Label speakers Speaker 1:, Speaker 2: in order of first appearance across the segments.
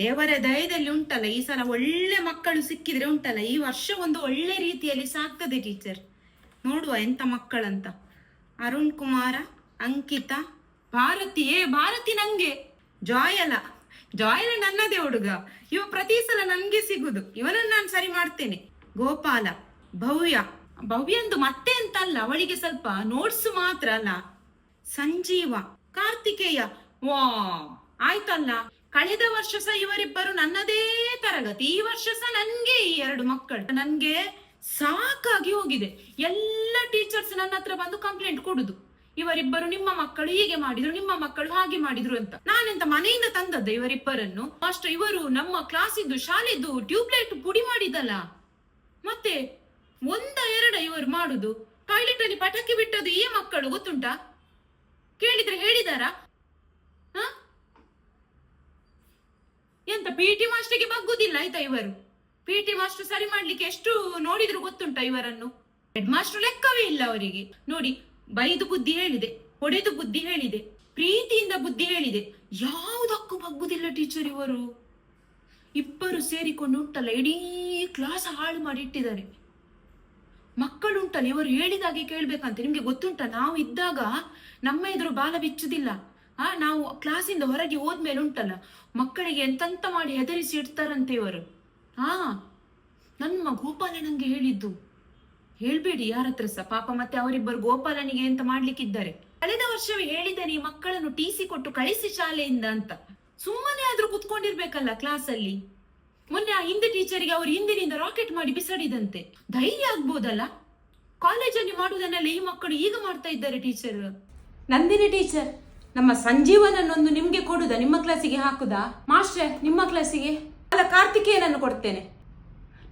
Speaker 1: ದೇವರ ದಯದಲ್ಲಿ ಉಂಟಲ್ಲ, ಈ ಸಲ ಒಳ್ಳೆ ಮಕ್ಕಳು ಸಿಕ್ಕಿದ್ರೆ ಉಂಟಲ್ಲ, ಈ ವರ್ಷ ಒಂದು ಒಳ್ಳೆ ರೀತಿಯಲ್ಲಿ ಸಾಕ್ತದೆ ಟೀಚರ್ ನೋಡುವ ಎಂತ ಮಕ್ಕಳಂತ. ಅರುಣ್ ಕುಮಾರ, ಅಂಕಿತಾ, ಭಾರತಿ, ಏ ಭಾರತಿ ನಂಗೆ. ಜಾಯಲ ಜಾಯಲ ನನ್ನದೇ ಹುಡುಗ. ಇವ ಪ್ರತಿ ಸಲ ನನ್ಗೆ ಸಿಗುದು. ಇವನನ್ನ ನಾನು ಸರಿ ಮಾಡ್ತೇನೆ. ಗೋಪಾಲ, ಭವ್ಯ. ಭವ್ಯಂದು ಮತ್ತೆ ಅಂತ ಅಲ್ಲ ಅವಳಿಗೆ ಸ್ವಲ್ಪ ನೋಟ್ಸ್ ಮಾತ್ರ ಅಲ್ಲ. ಸಂಜೀವ, ಕಾರ್ತಿಕೇಯ. ವಾ ಆಯ್ತಲ್ಲ. ಕಳೆದ ವರ್ಷ ಸಹ ಇವರಿಬ್ಬರು ನನ್ನದೇ ತರಗತಿ. ಈ ವರ್ಷ ಸಹ ನನ್ಗೆ ಈ ಎರಡು ಮಕ್ಕಳು. ನನ್ಗೆ ಸಾಕಾಗಿ ಹೋಗಿದೆ. ಎಲ್ಲ ಟೀಚರ್ಸ್ ನನ್ನ ಹತ್ರ ಬಂದು ಕಂಪ್ಲೇಂಟ್ ಕೊಡುದು. ಇವರಿಬ್ಬರು ನಿಮ್ಮ ಮಕ್ಕಳು ಹೀಗೆ ಮಾಡಿದ್ರು, ನಿಮ್ಮ ಮಕ್ಕಳು ಹಾಗೆ ಮಾಡಿದ್ರು ಅಂತ. ನಾನೆಂತ ಮನೆಯಿಂದ ತಂದದ್ದ ಇವರಿಬ್ಬರನ್ನು. ಮಾಸ್ಟರ್ ಇವರು ನಮ್ಮ ಕ್ಲಾಸಿದ್ದು, ಶಾಲೆದ್ದು ಟ್ಯೂಬ್ಲೈಟ್ ಪುಡಿ ಮಾಡಿದಲ್ಲ ಮತ್ತೆ ಒಂದ ಎರಡ ಇವರು ಮಾಡುದು. ಟಾಯ್ಲೆಟ್ ಅಲ್ಲಿ ಪಟಾಕಿ ಬಿಟ್ಟದ್ದು ಈ ಮಕ್ಕಳು ಗೊತ್ತುಂಟಾ? ಕೇಳಿದ್ರೆ ಹೇಳಿದಾರಾ ಹ? ಎಂತ ಪಿ ಟಿ ಮಾಸ್ಟರ್ಗೆ ಬಗ್ಗುದಿಲ್ಲ ಆಯ್ತಾ ಇವರು? ಪಿ ಟಿ ಮಾಸ್ಟರ್ ಸರಿ ಮಾಡ್ಲಿಕ್ಕೆ ಎಷ್ಟು ನೋಡಿದ್ರು ಗೊತ್ತುಂಟಾ ಇವರನ್ನು? ಹೆಡ್ ಮಾಸ್ಟರ್ ಲೆಕ್ಕವೇ ಇಲ್ಲ ಅವರಿಗೆ. ನೋಡಿ, ಬೈದು ಬುದ್ಧಿ ಹೇಳಿದೆ, ಹೊಡೆದು ಬುದ್ಧಿ ಹೇಳಿದೆ, ಪ್ರೀತಿಯಿಂದ ಬುದ್ಧಿ ಹೇಳಿದೆ. ಯಾವುದಕ್ಕೂ ಬಗ್ಗುದಿಲ್ಲ ಟೀಚರ್ ಇವರು. ಇಬ್ಬರು ಸೇರಿಕೊಂಡು ಉಂಟಲ್ಲ, ಇಡೀ ಕ್ಲಾಸ್ ಹಾಳು ಮಾಡಿ ಇಟ್ಟಿದ್ದಾರೆ. ಮಕ್ಕಳುಂಟಲ್ಲ ಇವರು ಹೇಳಿದಾಗೆ ಕೇಳ್ಬೇಕಂತ. ನಿಮ್ಗೆ ಗೊತ್ತುಂಟ, ನಾವು ಇದ್ದಾಗ ನಮ್ಮ ಎದುರು ಬಾಲ ಬಿಚ್ಚುದಿಲ್ಲ. ಆ, ನಾವು ಕ್ಲಾಸಿಂದ ಹೊರಗೆ ಹೋದ್ಮೇಲೆ ಉಂಟಲ್ಲ, ಮಕ್ಕಳಿಗೆ ಎಂತಂತ ಮಾಡಿ ಹೆದರಿಸಿ ಇಡ್ತಾರಂತೆ ಇವರು? ಆ ನನ್ನ ಗೋಪಾಲ ನಂಗೆ ಹೇಳಿದ್ದು. ಹೇಳ್ಬೇಡಿ, ಯಾರ ಹತ್ರ ಸಹ ಪಾಪ ಮತ್ತೆ ಅವರಿಬ್ಬರು ಗೋಪಾಲನಿಗೆ ಎಂತ ಮಾಡ್ಲಿಕ್ಕಿದ್ದಾರೆ? ಕಳೆದ ವರ್ಷವೇ ಹೇಳಿದ್ದೇನೆ, ಈ ಮಕ್ಕಳನ್ನು ಟಿಸಿ ಕೊಟ್ಟು ಕಳಿಸಿ ಶಾಲೆಯಿಂದ ಅಂತ. ಸುಮ್ಮನೆ ಆದ್ರೂ ಕುತ್ಕೊಂಡಿರ್ಬೇಕಲ್ಲ ಕ್ಲಾಸಲ್ಲಿ ಮೊನ್ನೆ ಆ ಹಿಂದೆ ಟೀಚರಿಗೆ ಅವರು ಹಿಂದಿನಿಂದ ರಾಕೆಟ್ ಮಾಡಿ ಬಿಸಾಡಿದಂತೆ. ಧೈರ್ಯ ಆಗ್ಬೋದಲ್ಲ? ಕಾಲೇಜಲ್ಲಿ ಮಾಡುವುದನ್ನೆಲ್ಲ ಈ ಮಕ್ಕಳು ಈಗ ಮಾಡ್ತಾ ಇದ್ದಾರೆ ಟೀಚರ್
Speaker 2: ನಂದಿನಿ ಟೀಚರ್ ನಮ್ಮ ಸಂಜೀವನನ್ನೊಂದು ನಿಮ್ಗೆ ಕೊಡುದಾ? ನಿಮ್ಮ ಕ್ಲಾಸಿಗೆ ಹಾಕುದಾ? ಮಾಸ್ಟರ್, ನಿಮ್ಮ ಕ್ಲಾಸಿಗೆ ಅಲ್ಲ ಕಾರ್ತಿಕೇಯನನ್ನು ಕೊಡ್ತೇನೆ.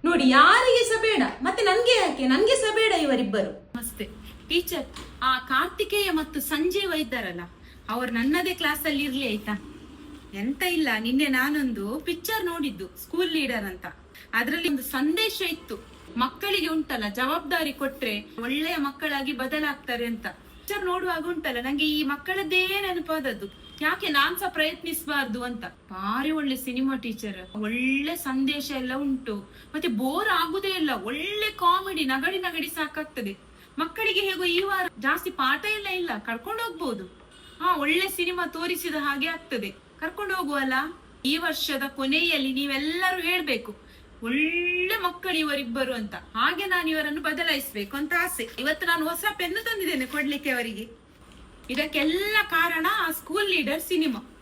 Speaker 2: ನೋಡಿ, ಯಾರಿಗೆ ಸಹ ಮತ್ತೆ ನನ್ಗೆ ಯಾಕೆ? ನನ್ಗೆ ಸಹ ಬೇಡ ಇವರಿಬ್ಬರು.
Speaker 1: ನಮಸ್ತೆ. ಟೀಚರ್, ಆ ಕಾರ್ತಿಕೇಯ ಮತ್ತು ಸಂಜೀವ ಇದ್ದಾರಲ್ಲ, ಅವ್ರು ನನ್ನದೇ ಕ್ಲಾಸ್ ಅಲ್ಲಿ ಇರ್ಲಿ ಆಯ್ತಾ? ಎಂತ ಇಲ್ಲ, ನಿನ್ನೆ ನಾನೊಂದು ಪಿಕ್ಚರ್ ನೋಡಿದ್ದು ಸ್ಕೂಲ್ ಲೀಡರ್ ಅಂತ. ಅದರಲ್ಲಿ ಒಂದು ಸಂದೇಶ ಇತ್ತು. ಮಕ್ಕಳಿಗೆ ಉಂಟಲ್ಲ, ಜವಾಬ್ದಾರಿ ಕೊಟ್ರೆ ಒಳ್ಳೆಯ ಮಕ್ಕಳಾಗಿ ಬದಲಾಗ್ತಾರೆ ಅಂತ. ಪಿಕ್ಚರ್ ನೋಡುವಾಗ ಉಂಟಲ್ಲ, ನಂಗೆ ಈ ಮಕ್ಕಳದ್ದೇ ನೆನಪಾದದ್ದು. ಯಾಕೆ ನಾನ್ ಸಹ ಪ್ರಯತ್ನಿಸಬಾರ್ದು ಅಂತ. ಭಾರಿ ಒಳ್ಳೆ ಸಿನಿಮಾ ಟೀಚರ್, ಒಳ್ಳೆ ಸಂದೇಶ ಎಲ್ಲ ಉಂಟು. ಮತ್ತೆ ಬೋರ್ ಆಗುದೇ ಇಲ್ಲ, ಒಳ್ಳೆ ಕಾಮಿಡಿ ನಗಡಿ ನಗಡಿ ಸಾಕಾಗ್ತದೆ. ಮಕ್ಕಳಿಗೆ ಹೇಗೋ ಈ ವಾರ ಜಾಸ್ತಿ ಪಾಠ ಎಲ್ಲ ಇಲ್ಲ, ಕರ್ಕೊಂಡು ಹೋಗ್ಬೋದು. ಹಾ ಒಳ್ಳೆ ಸಿನಿಮಾ ತೋರಿಸಿದ ಹಾಗೆ ಆಗ್ತದೆ. ಕರ್ಕೊಂಡು ಹೋಗುವಲ್ಲ? ಈ ವರ್ಷದ ಕೊನೆಯಲ್ಲಿ ನೀವೆಲ್ಲರೂ ಹೇಳ್ಬೇಕು ಒಳ್ಳೆ ಮಕ್ಕಳು ಇವರಿಬ್ಬರು ಅಂತ. ಹಾಗೆ ನಾನು ಇವರನ್ನು ಬದಲಾಯಿಸ್ಬೇಕು ಅಂತ ಆಸೆ. ಇವತ್ತು ನಾನು ಹೊಸ ಪೆನ್ನು ತಂದಿದ್ದೇನೆ ಕೊಡ್ಲಿಕ್ಕೆ ಅವರಿಗೆ. ಇದಕ್ಕೆಲ್ಲ ಕಾರಣ ಆ ಸ್ಕೂಲ್ ಲೀಡರ್ ಸಿನಿಮಾ.